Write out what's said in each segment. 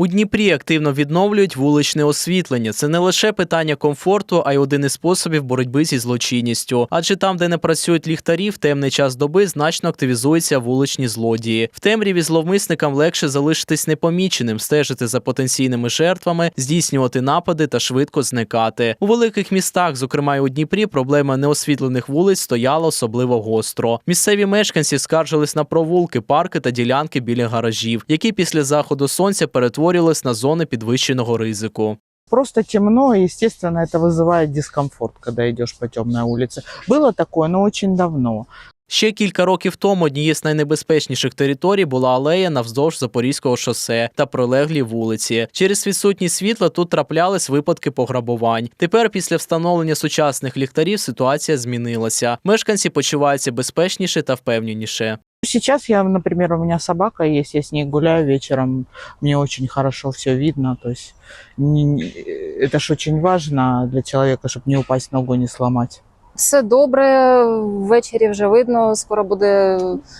У Дніпрі активно відновлюють вуличне освітлення. Це не лише питання комфорту, а й один із способів боротьби зі злочинністю. Адже там, де не працюють ліхтарі, в темний час доби значно активізуються вуличні злодії. В темряві зловмисникам легше залишитись непоміченим, стежити за потенційними жертвами, здійснювати напади та швидко зникати. У великих містах, зокрема й у Дніпрі, проблема неосвітлених вулиць стояла особливо гостро. Місцеві мешканці скаржились на провулки, парки та ділянки біля гаражів, які після заходу сонця перетворювались на зони підвищеного ризику. Просто темно, и, естественно, это вызывает дискомфорт, когда идешь по темной улице. Было такое, но очень давно. Ще кілька років тому однією з найнебезпечніших територій була алея навздовж Запорізького шосе та прилеглі вулиці. Через відсутність світла тут траплялись випадки пограбувань. Тепер, після встановлення сучасних ліхтарів, ситуація змінилася. Мешканці почуваються безпечніше та впевненіше. Сейчас я, например, у меня собака есть, я с ней гуляю вечером, мне очень хорошо все видно, то есть не- не- это ж очень важно для человека, чтобы не упасть ногу, не сломать. Все добре, ввечері вже видно, скоро буде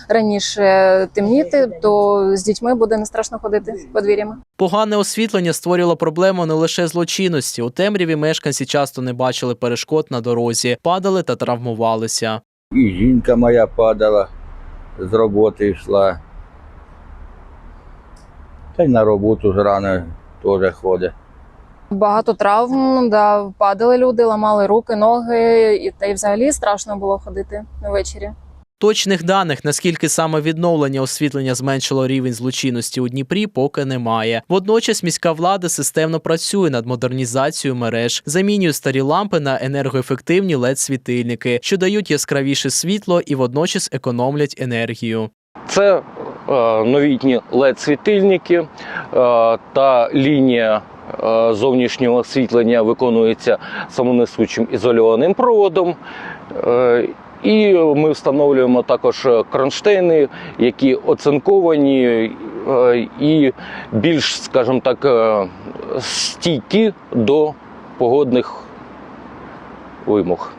раніше темніти, то з дітьми буде не страшно ходити подвір'ями. Погане освітлення створювало проблему не лише злочинності. У темряві мешканці часто не бачили перешкод на дорозі, падали та травмувалися. І жінка моя падала, з роботи йшла. Та й на роботу зрано теж ходить. Багато травм, да, падали люди, ламали руки, ноги, і та й взагалі страшно було ходити ввечері. Точних даних, наскільки саме відновлення освітлення зменшило рівень злочинності у Дніпрі, поки немає. Водночас міська влада системно працює над модернізацією мереж, замінює старі лампи на енергоефективні led світильники що дають яскравіше світло і водночас економлять енергію. Це е, новітні LED-світильники е, та лінія е, зовнішнього освітлення виконується самонесучим ізольованим проводом. Е, і ми встановлюємо також кронштейни, які оцинковані е, і більш, скажімо так, е, стійкі до погодних вимог.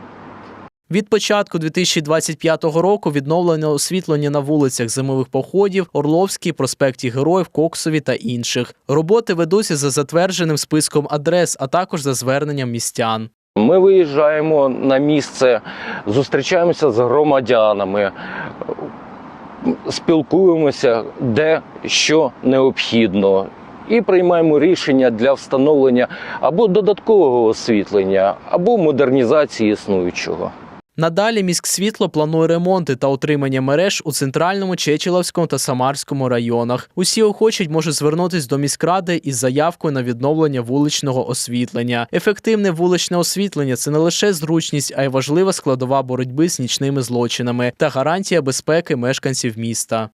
Від початку 2025 року відновлено освітлення на вулицях зимових походів, Орловській, проспекті Героїв, Коксові та інших. Роботи ведуться за затвердженим списком адрес, а також за зверненням містян. Ми виїжджаємо на місце, зустрічаємося з громадянами, спілкуємося, де що необхідно, і приймаємо рішення для встановлення або додаткового освітлення, або модернізації існуючого. Надалі міськсвітло планує ремонти та утримання мереж у центральному, Чечеловському та Самарському районах. Усі охочі можуть звернутися до міськради із заявкою на відновлення вуличного освітлення. Ефективне вуличне освітлення це не лише зручність, а й важлива складова боротьби з нічними злочинами та гарантія безпеки мешканців міста.